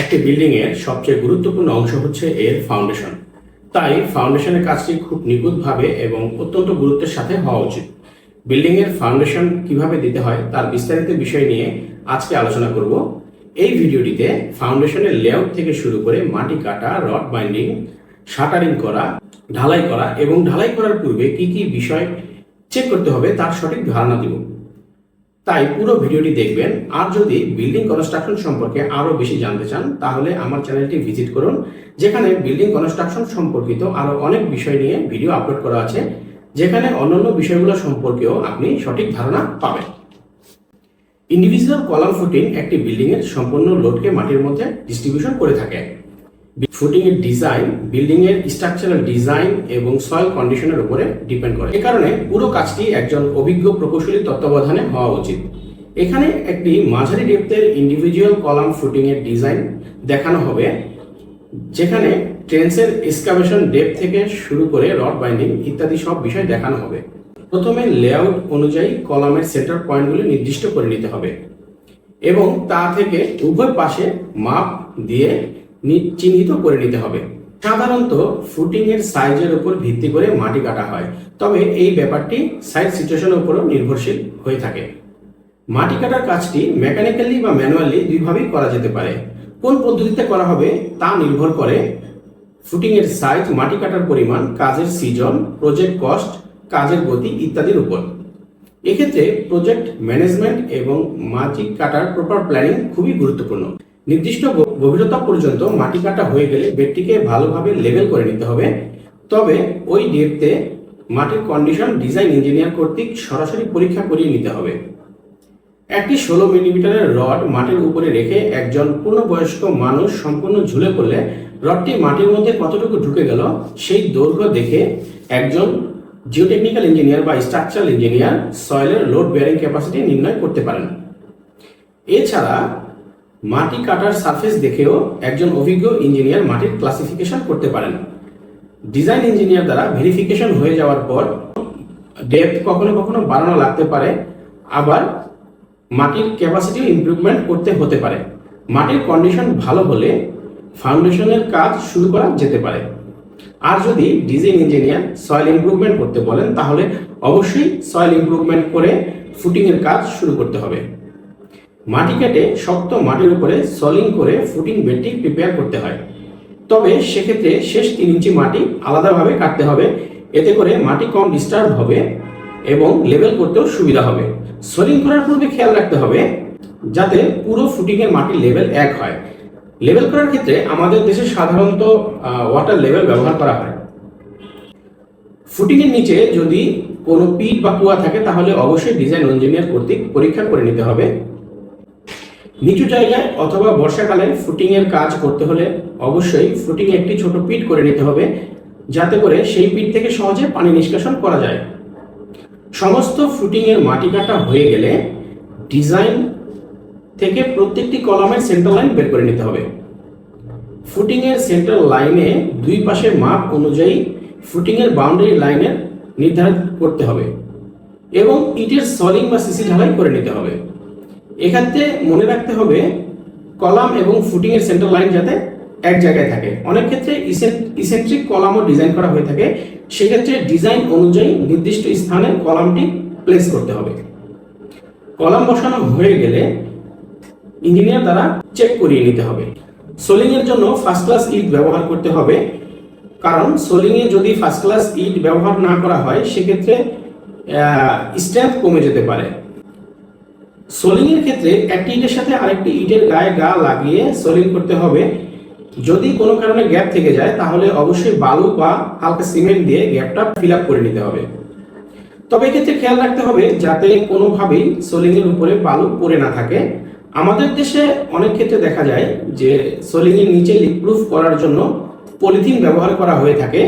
একটি বিল্ডিং এর সবচেয়ে গুরুত্বপূর্ণ অংশ হচ্ছে এর ফাউন্ডেশন তাই ফাউন্ডেশনের কাজটি খুব নিখুঁতভাবে এবং অত্যন্ত গুরুত্বের সাথে হওয়া উচিত। বিল্ডিং এর ফাউন্ডেশন কীভাবে দিতে হয় তার বিস্তারিত বিষয় নিয়ে আজকে আলোচনা করব। এই ভিডিওটিতে ফাউন্ডেশনের লেআউট থেকে শুরু করে মাটি কাটা রড বাইন্ডিং শাটারিং করা, ঢালাই করা এবং ঢালাই করার পূর্বে কি কি বিষয় চেক করতে হবে তার সঠিক ধারণা দিব। তাই পুরো ভিডিওটি দেখবেন। আর যদি বিল্ডিং কনস্ট্রাকশন সম্পর্কে আরও বেশি জানতে চান, তাহলে আমার চ্যানেলটি ভিজিট করুন, যেখানে বিল্ডিং কনস্ট্রাকশন সম্পর্কিত আরও অনেক বিষয় নিয়ে ভিডিও আপলোড করা আছে, যেখানে অন্যান্য বিষয়গুলো সম্পর্কেও আপনি সঠিক ধারণা পাবেন। ইন্ডিভিজুয়াল কলাম ফুটিং একটি বিল্ডিং এর সম্পূর্ণ লোডকে মাটির মধ্যে ডিস্ট্রিবিউশন করে থাকে। ফুটিং এর ডিজাইন বিল্ডিং এর স্ট্রাকচারাল ডিজাইন এবং সয়েল কন্ডিশনের উপরে ডিপেন্ড করে। এ কারণে পুরো কাজটি একজন অভিজ্ঞ প্রকৌশলী তত্ত্বাবধানে হওয়া উচিত। এখানে একটি মাঝারি ডেপথের ইন্ডিভিজুয়াল কলাম ফুটিং এর ডিজাইন দেখানো হবে, যেখানে ট্রেন্সের এক্সকাভেশন ডেপ থেকে শুরু করে রড বাইন্ডিং ইত্যাদি সব বিষয় দেখানো হবে। প্রথমে লেআউট অনুযায়ী কলামের সেন্টার পয়েন্টগুলি নির্দিষ্ট করে নিতে হবে এবং তা থেকে উভয় পাশে মাপ দিয়ে চিহ্নিত করে নিতে হবে। সাধারণত ফুটিং এর সাইজের উপর ভিত্তি করে মাটি কাটা হয়। তবে এই ব্যাপারটি সাইজ সিচুয়েশনের উপরও নির্ভরশীল হয়ে থাকে। মাটি কাটার কাজটি মেকানিক্যালি বা ম্যানুয়ালি দুইভাবেই করা যেতে পারে। কোন পদ্ধতিতে করা হবে তা নির্ভর করে ফুটিং এর সাইজ মাটি কাটার পরিমাণ, কাজের সিজন প্রজেক্ট কস্ট কাজের গতি ইত্যাদির উপর। এক্ষেত্রে প্রজেক্ট ম্যানেজমেন্ট এবং মাটি কাটার প্রপার প্ল্যানিং খুবই গুরুত্বপূর্ণ। নির্দিষ্ট গভীরতা পর্যন্ত মাটি কাটা হয়ে গেলে বেডটিকে ভালোভাবে লেভেল করে নিতে হবে। তবে ওই ডেপতে মাটির কন্ডিশন ডিজাইন ইঞ্জিনিয়ার কর্তৃক সরাসরি পরীক্ষা করিয়ে নিতে হবে। একটি ষোলো মিলিমিটারের রড মাটির উপরে রেখে একজন পূর্ণবয়স্ক মানুষ সম্পূর্ণ ঝুলে পড়লে রডটি মাটির মধ্যে কতটুকু ঢুকে গেল সেই দৈর্ঘ্য দেখে একজন জিওটেকনিক্যাল ইঞ্জিনিয়ার বা স্ট্রাকচারাল ইঞ্জিনিয়ার সয়েলের লোড বেয়ারিং ক্যাপাসিটি নির্ণয় করতে পারেন। এছাড়া মাটি কাটার সারফেস দেখেও একজন অভিজ্ঞ ইঞ্জিনিয়ার মাটির ক্লাসিফিকেশন করতে পারেন। ডিজাইন ইঞ্জিনিয়ার দ্বারা ভেরিফিকেশন হয়ে যাওয়ার পর ডেপথ কখনো কখনো বাড়ানো লাগতে পারে, আবার মাটির ক্যাপাসিটি ইমপ্রুভমেন্ট করতে হতে পারে। মাটির কন্ডিশন ভালো হলে ফাউন্ডেশনের কাজ শুরু করা যেতে পারে। আর যদি ডিজাইন ইঞ্জিনিয়ার সয়েল ইমপ্রুভমেন্ট করতে বলেন, তাহলে অবশ্যই সয়েল ইমপ্রুভমেন্ট করে ফুটিংয়ের কাজ শুরু করতে হবে। মাটি কেটে শক্ত মাটির উপরে সলিং করে ফুটিং বেডটি প্রিপেয়ার করতে হয়। তবে সেক্ষেত্রে শেষ তিন ইঞ্চি মাটি আলাদাভাবে কাটতে হবে। এতে করে মাটি কম ডিস্টার্ব হবে এবং লেভেল করতেও সুবিধা হবে। সলিং করার পূর্বে খেয়াল রাখতে হবে যাতে পুরো ফুটিংয়ের মাটির লেভেল এক হয়। লেভেল করার ক্ষেত্রে আমাদের দেশে সাধারণত ওয়াটার লেভেল ব্যবহার করা হয়। ফুটিংয়ের নিচে যদি কোনো পিট বা কুয়া থাকে তাহলে অবশ্যই ডিজাইন ইঞ্জিনিয়ার কর্তৃক পরীক্ষা করে নিতে হবে। নিচু জায়গায় অথবা বর্ষাকালে ফুটিং এর কাজ করতে হলে অবশ্যই ফুটিং একটি ছোট পিট করে নিতে হবে, যাতে করে সেই পিট থেকে সহজে পানি নিষ্কাশন করা যায়। সমস্ত ফুটিং এর মাটি কাটা হয়ে গেলে ডিজাইন থেকে প্রত্যেকটি কলামের সেন্টার লাইন বের করে নিতে হবে। ফুটিং এর সেন্টার লাইনে দুই পাশে মাপ অনুযায়ী ফুটিং এর বাউন্ডারি লাইনের নির্ধারণ করতে হবে এবং ইটের সলিং বা সিসি ঢালাই করে নিতে হবে। এক্ষেত্রে মনে রাখতে হবে, কলাম এবং ফুটিং এর সেন্টার লাইন যাতে এক জায়গায় থাকে। অনেক ক্ষেত্রে ইসেন্ট্রিক কলামও ডিজাইন করা হয়ে থাকে। সেক্ষেত্রে ডিজাইন অনুযায়ী নির্দিষ্ট স্থানে কলামটি প্লেস করতে হবে। কলাম বসানো হয়ে গেলে ইঞ্জিনিয়ার দ্বারা চেক করিয়ে নিতে হবে। সোলিং এর জন্য ফার্স্ট ক্লাস ইট ব্যবহার করতে হবে। কারণ সোলিং এ যদি ফার্স্ট ক্লাস ইট ব্যবহার না করা হয়, সেক্ষেত্রে স্ট্রেংথ কমে যেতে পারে। সোলিং এর ক্ষেত্রে একটি ইটের সাথে আরেকটি ইটের গায়ে গা লাগিয়ে সোলিং করতে হবে। যদি কোনো কারণে গ্যাপ থেকে যায়, তাহলে অবশ্যই বালু বা হালকা সিমেন্ট দিয়ে গ্যাপটা ফিল আপ করে নিতে হবে। তবে এক্ষেত্রে খেয়াল রাখতে হবে যাতে কোনোভাবেই সোলিং এর উপরে বালু পড়ে না থাকে। আমাদের দেশে অনেক ক্ষেত্রে দেখা যায় যে সোলিং এর নিচে লিকপ্রুফ করার জন্য পলিথিন ব্যবহার করা হয়ে থাকে।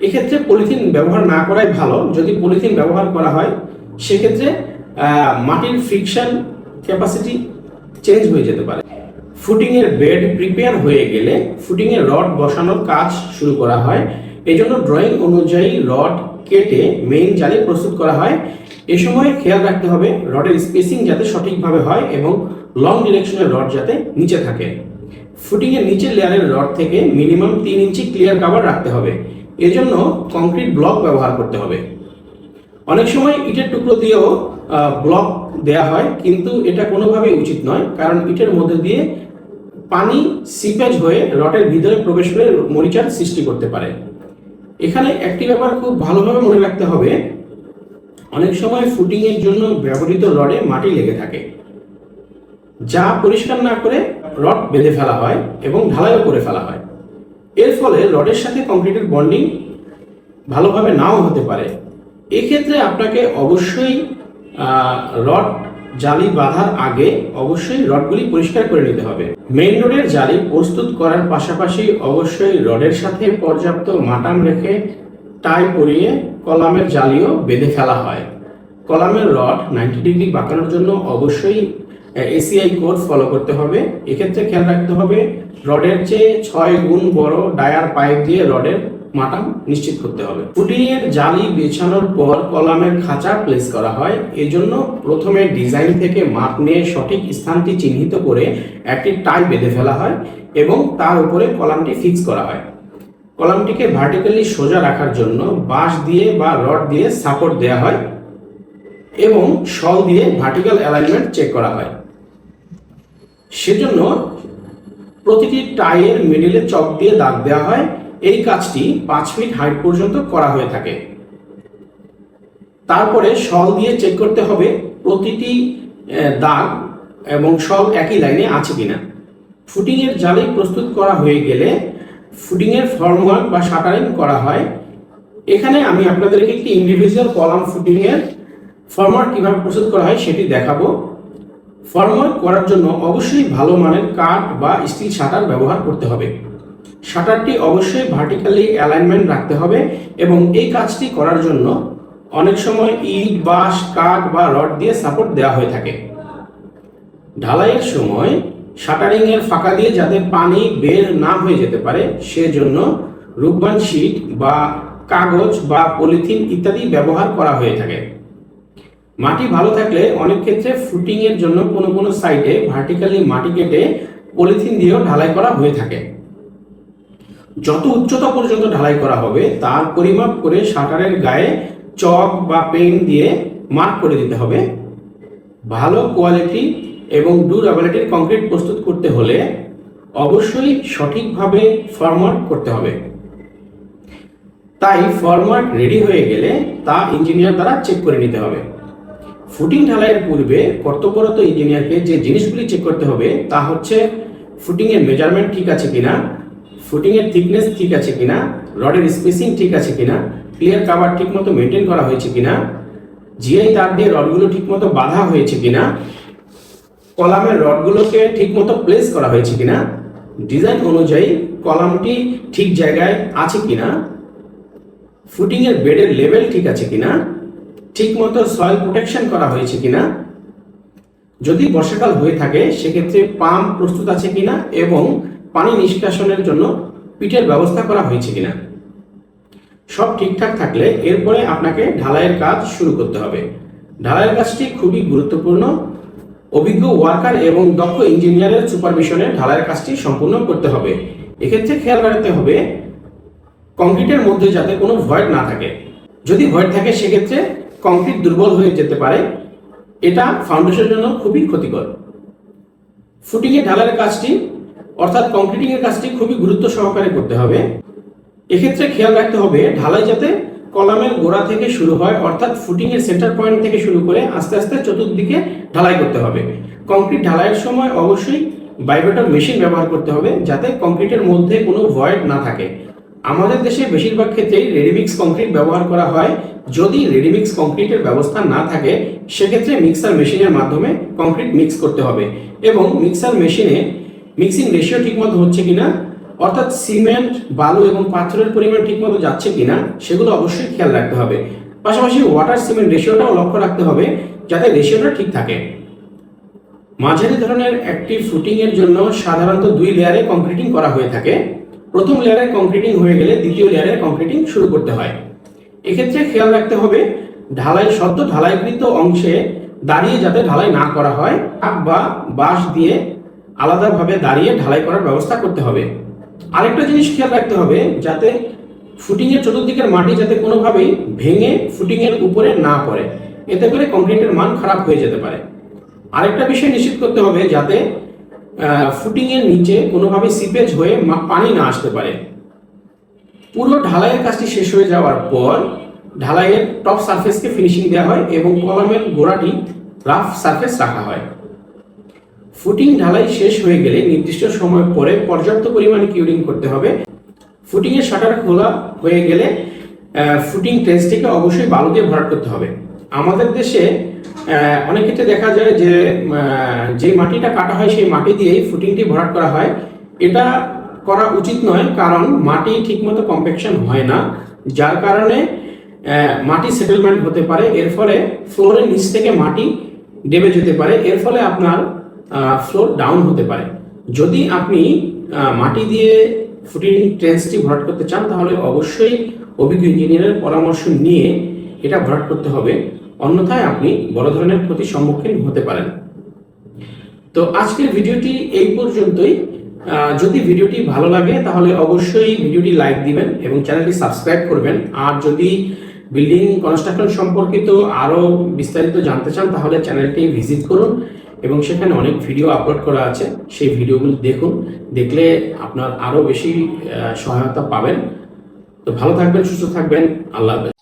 এক্ষেত্রে পলিথিন ব্যবহার না করাই ভালো। যদি পলিথিন ব্যবহার করা হয়, সেক্ষেত্রে মাটির ফ্রিকশন ক্যাপাসিটি চেঞ্জ হয়ে যেতে পারে। ফুটিং এর বেড প্রিপেয়ার হয়ে গেলে ফুটিং এর রড বসানোর কাজ শুরু করা হয়। এজন্য ড্রয়িং অনুযায়ী রড কেটে মেইন জালে প্রস্তুত করা হয়। এ সময় খেয়াল রাখতে হবে রডের স্পেসিং যাতে সঠিকভাবে হয় এবং লং ডিরেকশনের রড যাতে নিচে থাকে। ফুটিং এর নিচের লেয়ারের রড থেকে মিনিমাম তিন ইঞ্চি ক্লিয়ার কাভার রাখতে হবে। এজন্য কংক্রিট ব্লক ব্যবহার করতে হবে। অনেক সময় ইটের টুকরো দিয়েও ব্লক দেয়া হয়, কিন্তু এটা কোনোভাবেই উচিত নয়, কারণ ইটের মধ্যে দিয়ে পানি সিপেজ হয়ে রডের ভিতরে প্রবেশ করে মরিচার সৃষ্টি করতে পারে। এখানে একটি ব্যাপার খুব ভালোভাবে মনে রাখতে হবে, অনেক সময় ফুটিং এর জন্য ব্যবহৃত রডে মাটি লেগে থাকে, যা পরিষ্কার না করে রড বেঁধে ফেলা হয় এবং ঢালাইও করে ফেলা হয়। এর ফলে রডের সাথে কংক্রিটের বন্ডিং ভালোভাবে নাও হতে পারে। এক্ষেত্রে আপনাকে অবশ্যই রড, জালি বাঁধার আগে অবশ্যই রডগুলি পরিষ্কার করে নিতে হবে। মেইন রোডের জালি প্রস্তুত করার পাশাপাশি অবশ্যই রডের সাথে পর্যাপ্ত মাটাম রেখে টাই পরিয়ে কলামের জালিও বেঁধে ফেলা হয়। কলামের রড নাইনটি ডিগ্রি বাঁকানোর জন্য অবশ্যই এসিআই কোড ফলো করতে হবে। এক্ষেত্রে খেয়াল রাখতে হবে, রডের চেয়ে ছয় গুণ বড় ডায়ার পাইপ দিয়ে রডের মাটাম নিশ্চিত করতে হবে। ফুটিংয়ের জালি বিছানোর পর কলামের খাঁচা প্লেস করা হয়। এজন্য প্রথমে ডিজাইন থেকে মাপ নিয়ে সঠিক স্থানটি চিহ্নিত করে একটি টাই বেঁধে ফেলা হয় এবং তার উপরে কলামটি ফিক্স করা হয়। কলামটিকে ভার্টিক্যালি সোজা রাখার জন্য বাঁশ দিয়ে বা রড দিয়ে সাপোর্ট দেওয়া হয় এবং শল দিয়ে ভার্টিক্যাল অ্যালাইনমেন্ট চেক করা হয়। সেজন্য প্রতিটি টাইয়ের মিডিলে চক দিয়ে দাগ দেওয়া হয় এই কাজটি পাঁচ ফিট হাইট পর্যন্ত করা হয়ে থাকে। তারপরে শল দিয়ে চেক করতে হবে প্রতিটি দাগ এবং শল একই লাইনে আছে কিনা। ফুটিংয়ের জালি প্রস্তুত করা হয়ে গেলে ফুটিংয়ের ফর্মওয়ার্ক বা শাটারিং করা হয়। এখানে আমি আপনাদেরকে একটি ইন্ডিভিজুয়াল কলাম ফুটিংয়ের ফর্মওয়ার্ক কীভাবে প্রস্তুত করা হয় সেটি দেখাবো। ফর্মওয়ার্ক করার জন্য অবশ্যই ভালো মানের কাঠ বা স্টিল শাটার ব্যবহার করতে হবে। শাটারটি অবশ্যই ভার্টিক্যালি অ্যালাইনমেন্ট রাখতে হবে এবং এই কাজটি করার জন্য অনেক সময় ইট, বাঁশ, কাঠ বা রড দিয়ে সাপোর্ট দেওয়া হয়ে থাকে। ঢালাইয়ের সময় শাটারিং এর ফাঁকা দিয়ে যাতে পানি বের না হয়ে যেতে পারে, সেজন্য রূপবান শীট বা কাগজ বা পলিথিন ইত্যাদি ব্যবহার করা হয়ে থাকে। মাটি ভালো থাকলে অনেক ক্ষেত্রে ফুটিং এর জন্য কোনো কোনো সাইটে ভার্টিক্যালি মাটি কেটে পলিথিন দিয়েও ঢালাই করা হয়ে থাকে। যত উচ্চতা পর্যন্ত ঢালাই করা হবে, তার পরিমাপ করে শাটারের গায়ে চক বা পেন দিয়ে মার্ক করে দিতে হবে। ভালো কোয়ালিটি এবং ডুরাবিলিটির কংক্রিট প্রস্তুত করতে হলে অবশ্যই সঠিকভাবে ফর্মওয়ার্ক করতে হবে। তাই ফর্মওয়ার্ক রেডি হয়ে গেলে তা ইঞ্জিনিয়ার দ্বারা চেক করে নিতে হবে। ফুটিং ঢালাইয়ের পূর্বে কর্তব্যরত ইঞ্জিনিয়ারকে যে জিনিসগুলি চেক করতে হবে, তা হচ্ছে ফুটিংয়ের মেজারমেন্ট ঠিক আছে কিনা ফুটিং এর থিকনেস ঠিক আছে কিনা? রডের স্পেসিং ঠিক আছে কিনা? ক্লিয়ার কাভার ঠিকমতো মেনটেন করা হয়েছে কিনা? জিআই তার দিয়ে রডগুলো ঠিকমতো বাঁধা হয়েছে কিনা? কলামের রডগুলোকে ঠিকমতো প্লেস করা হয়েছে কিনা? ডিজাইন অনুযায়ী কলামটি ঠিক জায়গায় আছে কিনা? ফুটিং এর বেডের লেভেল ঠিক আছে কিনা? ঠিকমতো সয়েল প্রোটেকশন করা হয়েছে কিনা? যদি বর্ষাকাল হয়ে থাকে, সেক্ষেত্রে পাম্প প্রস্তুত আছে কিনা? এবং পানি নিষ্কাশনের জন্য পিটের ব্যবস্থা করা হয়েছে কিনা? সব ঠিকঠাক থাকলে এরপরে আপনাকে ঢালাইয়ের কাজ শুরু করতে হবে। ঢালাইয়ের কাজটি খুবই গুরুত্বপূর্ণ। অভিজ্ঞ ওয়ার্কার এবং দক্ষ ইঞ্জিনিয়ারের সুপারভিশনে ঢালাইয়ের কাজটি সম্পূর্ণ করতে হবে। এক্ষেত্রে খেয়াল রাখতে হবে, কংক্রিটের মধ্যে যাতে কোনো ভয়েড না থাকে। যদি ভয়েড থাকে, সেক্ষেত্রে কংক্রিট দুর্বল হয়ে যেতে পারে। এটা ফাউন্ডেশনের জন্য খুবই ক্ষতিকর। ফুটিংয়ে ঢালাইয়ের কাজটি অর্থাৎ কংক্রিটিং এর কাজটি খুবই গুরুত্ব সহকারে করতে হবে। এক্ষেত্রে খেয়াল রাখতে হবে, ঢালাই যাতে কলামের গোড়া থেকে শুরু হয়, অর্থাৎ ফুটিং এর সেন্টার পয়েন্ট থেকে শুরু করে আস্তে আস্তে চতুর্দিকে ঢালাই করতে হবে। কংক্রিট ঢালাইয়ের সময় অবশ্যই বাইবেটর মেশিন ব্যবহার করতে হবে, যাতে কংক্রিটের মধ্যে কোনো ভয়েড না থাকে। আমাদের দেশে বেশিরভাগ ক্ষেত্রেই রেডিমিক্স কংক্রিট ব্যবহার করা হয়। যদি রেডিমিক্স কংক্রিটের ব্যবস্থা না থাকে, সেক্ষেত্রে মিক্সার মেশিনের মাধ্যমে কংক্রিট মিক্স করতে হবে এবং মিক্সার মেশিনে মিক্সিং রেশিও ঠিকমতো হচ্ছে কিনা, অর্থাৎ সিমেন্ট বালু এবং পাথরের পরিমাণ ঠিকমতো যাচ্ছে কিনা, সেগুলো অবশ্যই খেয়াল রাখতে হবে। পাশাপাশি ওয়াটার সিমেন্ট রেশিওটাও লক্ষ্য রাখতে হবে, যাতে রেশিওটা ঠিক থাকে। মাঝারি ধরনের একটি ফুটিং এর জন্য সাধারণত দুই লেয়ারে কংক্রিটিং করা হয়ে থাকে। প্রথম লেয়ারে কংক্রিটিং হয়ে গেলে দ্বিতীয় লেয়ারে কংক্রিটিং শুরু করতে হয়। এক্ষেত্রে খেয়াল রাখতে হবে ঢালাই সদ্য ঢালাইকৃত অংশে দাঁড়িয়ে যাতে ঢালাই না করা হয় বা বাঁশ দিয়ে আলাদাভাবে দাঁড়িয়ে ঢালাই করার ব্যবস্থা করতে হবে। আরেকটা জিনিস খেয়াল রাখতে হবে, যাতে ফুটিংয়ের চতুর্দিকের মাটি যাতে কোনোভাবেই ভেঙে ফুটিংয়ের উপরে না পড়ে। এতে করে কংক্রিটের মান খারাপ হয়ে যেতে পারে। আরেকটা বিষয় নিশ্চিত করতে হবে, যাতে ফুটিংয়ের নিচে কোনোভাবে সিপেজ হয়ে পানি না আসতে পারে। পুরো ঢালাইয়ের কাজটি শেষ হয়ে যাওয়ার পর ঢালাইয়ের টপ সারফেসকে ফিনিশিং দেওয়া হয় এবং কলামের গোড়াটি রাফ সারফেস রাখা হয়। ফুটিং ঢালাই শেষ হয়ে গেলে নির্দিষ্ট সময় পরে পর্যাপ্ত পরিমাণে কিউরিং করতে হবে। ফুটিং এর শাটার খোলা হয়ে গেলে ফুটিং ট্রেসটিকে অবশ্যই বালু দিয়ে ভরাট করতে হবে। আমাদের দেশে অনেক ক্ষেত্রে দেখা যায় যে যে মাটিটা কাটা হয় সেই মাটি দিয়েই ফুটিংটি ভরাট করা হয়। এটা করা উচিত নয়, কারণ মাটি ঠিকমতো কম্প্যাকশন হয় না, যার কারণে মাটি সেটেলমেন্ট হতে পারে। এর ফলে ফ্লোরের নিচ থেকে মাটি দেবে যেতে পারে। এর ফলে আপনার ফ্লোর ডাউন হতে পারে। যদি আপনি মাটি দিয়ে ফুটিং ট্রেন্সটি ভরাট করতে চান, তাহলে অবশ্যই অভিজ্ঞ ইঞ্জিনিয়ারের পরামর্শ নিয়ে এটা ভরাট করতে হবে। অন্যথায় আপনি বড় ধরনের ক্ষতির সম্মুখীন হতে পারেন। তো আজকের ভিডিওটি এই পর্যন্তই। যদি ভিডিওটি ভালো লাগে, তাহলে অবশ্যই ভিডিওটি লাইক দিবেন এবং চ্যানেলটি সাবস্ক্রাইব করবেন। আর যদি বিল্ডিং কনস্ট্রাকশন সম্পর্কিত আরও বিস্তারিত জানতে চান, তাহলে চ্যানেলটি ভিজিট করুন। এবং সেখানে অনেক ভিডিও আপলোড করা আছে। সেই ভিডিওগুলো দেখুন। দেখলে আপনার আরও বেশি সহায়তা পাবেন। তো ভালো থাকবেন, সুস্থ থাকবেন। আল্লাহ হাফেজ।